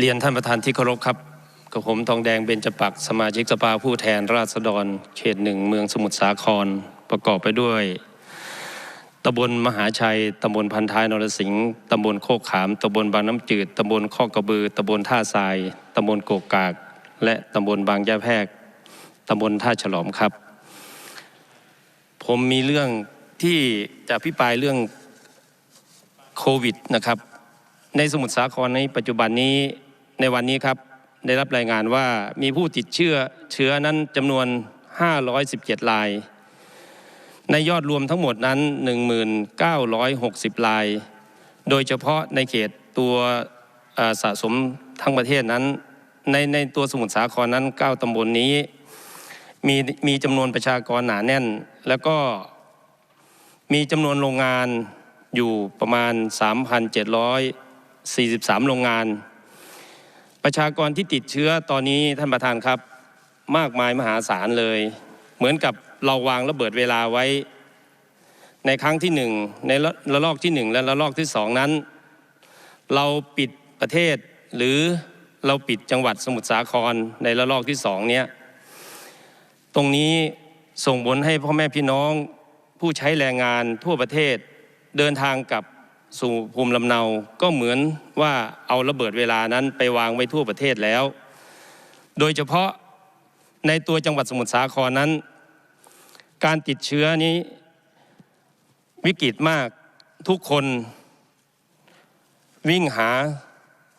เรียนท่านประธานที่เคารพครับกับผมทองแดงเบญจปักสมาชิกสภาผู้แทนราษฎร เขตหนึ่งเมืองสมุทรสาครประกอบไปด้วยตำบลมหาชัยตำบลพันท้ายนรสิงห์ตำบลโคกขามตำบลบางน้ำจืดตำบลข้อกระบือตำบลท่าทรายตำบลโกกกาก และตำบลบางยะแพรกตำบลท่าฉลอมครับ ผมมีเรื่องที่จะพิปรายเรื่องโควิดนะครับ ในสมุทรสาครในปัจจุบันนี้ ในวันนี้ครับได้รับรายงานว่ามีผู้ติดเชื้อเชื้อนั้นจำนวน 517 ราย ในยอดรวมทั้งหมดนั้น 1960 ราย โดยเฉพาะในเขตตัวสะสมทั้งประเทศนั้น ในในตัวสมุทรสาครนั้น 9ตำบลนนี้ มีมีจำนวนประชากรหนาแน่น แล้วก็มีจำนวนโรงงานอยู่ประมาณ 3,743 โรงงาน ประชากรที่ติดเชื้อตอนนี้ท่านประธานครับ มากมายมหาศาลเลย เหมือนกับเราวางระเบิดเวลาไว้ ในครั้งที่หนึ่งในระลอกที่หนึ่งและระลอกที่สองนั้น เราปิดประเทศหรือเราปิดจังหวัดสมุทรสาครในระลอกที่สองเนี้ยตรงนี้ส่งผลให้พ่อแม่พี่น้องผู้ใช้แรงงานทั่วประเทศเดินทางกลับ สู่ภูมิลำเนาก็เหมือนว่าเอาระเบิดเวลานั้นไปวางไว้ทั่วประเทศแล้ว โดยเฉพาะในตัวจังหวัดสมุทรสาครนั้น การติดเชื้อนี้วิกฤตมากทุกคนวิ่งหา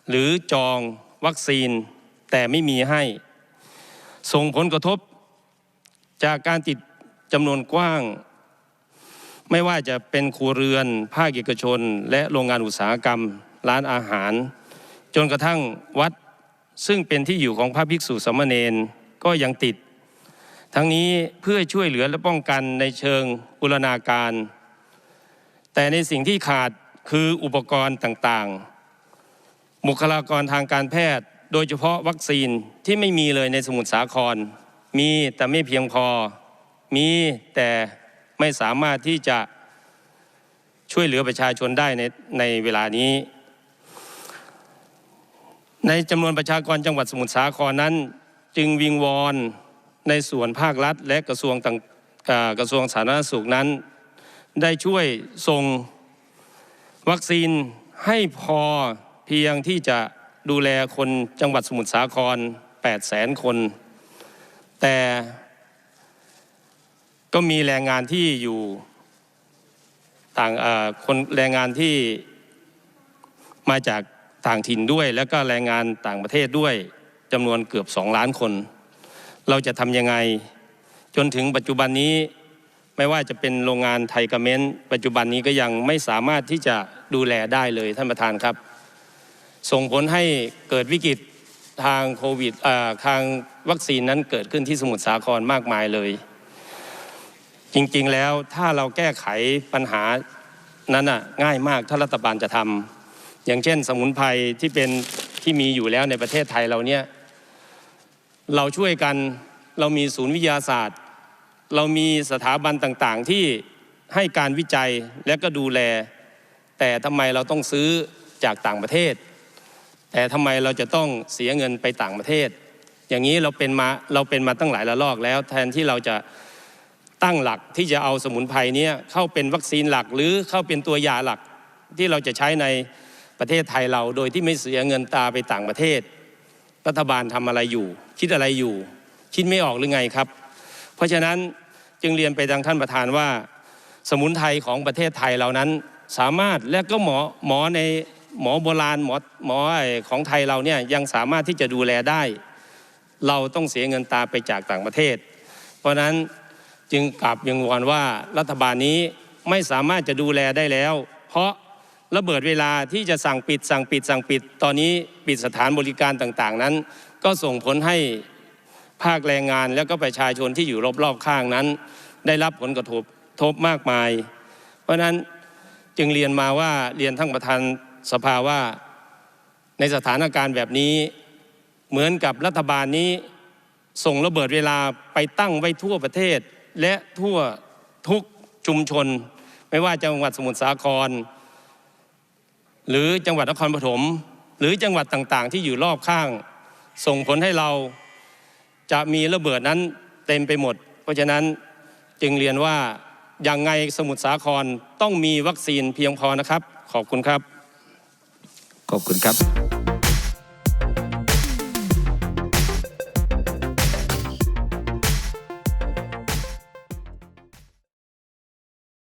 หรือจองวัคซีนแต่ไม่มีให้ ส่งผลกระทบจากการติดจำนวนกว้าง ไม่ว่าจะเป็นครัวเรือนภาคเอกชน และโรงงานอุตสาหกรรม ร้านอาหาร จนกระทั่งวัดซึ่งเป็นที่อยู่ของพระภิกษุสามเณรก็ยังติด ทั้งนี้เพื่อช่วยเหลือและป้องกันในเชิงบูรณาการ แต่ในสิ่งที่ขาดคืออุปกรณ์ต่างๆ บุคลากรทางการแพทย์ โดยเฉพาะวัคซีนที่ไม่มีเลยในสมุทรสาคร มีแต่ไม่เพียงพอ มีแต่ ไม่สามารถที่จะช่วยเหลือประชาชนได้ในในเวลานี้ ในจำนวนประชากรจังหวัดสมุทรสาครนั้น จึงวิงวอนในส่วนภาครัฐ และกระทรวงต่างกระทรวงสาธารณสุขนั้น ได้ช่วยส่งวัคซีนให้พอเพียงที่จะดูแลคนจังหวัดสมุทรสาคร 8 0 0แสนคน แต่ ก็มีแรงงานที่อยู่ต่างคนแรงงานที่มาจากต่างถิ่นด้วย แล้วก็แรงงานต่างประเทศด้วยจำนวนเกือบ2ล้านคน เราจะทำยังไง จนถึงปัจจุบันนี้ไม่ว่าจะเป็นโรงงานไทยกระเม้นต์ปัจจุบันนี้ก็ยังไม่สามารถที่จะดูแลได้เลยท่านประธานครับ ส่งผลให้เกิดวิกฤตทางโควิดทางวัคซีนนั้นเกิดขึ้นที่สมุทรสาครมากมายเลย จริงๆแล้วถ้าเราแก้ไขปัญหานั้นน่ะง่ายมากถ้ารัฐบาลจะทำอย่างเช่น สมุนไพรที่เป็นที่มีอยู่แล้วในประเทศไทยเราเนี่ยเราช่วยกันเรามีศูนย์วิทยาศาสตร์ เรามีสถาบันต่างๆ ที่ให้การวิจัยและก็ดูแล แต่ทำไมเราต้องซื้อจากต่างประเทศ แต่ทำไมเราจะต้องเสียเงินไปต่างประเทศ อย่างนี้เราเป็นมาเราเป็นมาตั้งหลายระลอกแล้ว แทนที่เราจะ ตั้งหลักที่จะเอาสมุนไพรนี้เข้าเป็นวัคซีนหลักหรือเข้าเป็นตัวยาหลักที่เราจะใช้ในประเทศไทยเราโดยที่ไม่เสียเงินตาไปต่างประเทศ รัฐบาลทำอะไรอยู่ คิดอะไรอยู่ คิดไม่ออกหรือไงครับ เพราะฉะนั้นจึงเรียนไปทางท่านประธานว่า สมุนไพรของประเทศไทยเรานั้นสามารถและก็หมอหมอในหมอโบราณหมอหมอไอของไทยเราเนี่ยยังสามารถที่จะดูแลได้ เราต้องเสียเงินตาไปจากต่างประเทศ เพราะนั้น จึงกลับยังวอนว่ารัฐบาลนี้ไม่สามารถจะดูแลได้แล้ว เพราะระเบิดเวลาที่จะสั่งปิดสั่งปิดสั่งปิด ตอนนี้ปิดสถานบริการต่างๆนั้น ก็ส่งผลให้ภาคแรงงานแล้วก็ประชาชนที่อยู่รอบๆข้างนั้น ได้รับผลกระทบทบมากมาย เพราะฉะนั้นจึงเรียนมาว่าเรียนทั้งประธานสภาว่าในสถานการณ์แบบนี้เหมือนกับรัฐบาลนี้ส่งระเบิดเวลาไปตั้งไว้ทั่วประเทศ และทั่วทุกชุมชน ไม่ว่าจังหวัดสมุทรสาคร หรือจังหวัดนครปฐมหรือจังหวัดต่างๆ ที่อยู่รอบข้าง ส่งผลให้เราจะมีระเบิดนั้นเต็มไปหมด เพราะฉะนั้นจึงเรียนว่าอย่างไงสมุทรสาครต้องมีวัคซีนเพียงพอนะครับ ขอบคุณครับ ขอบคุณครับ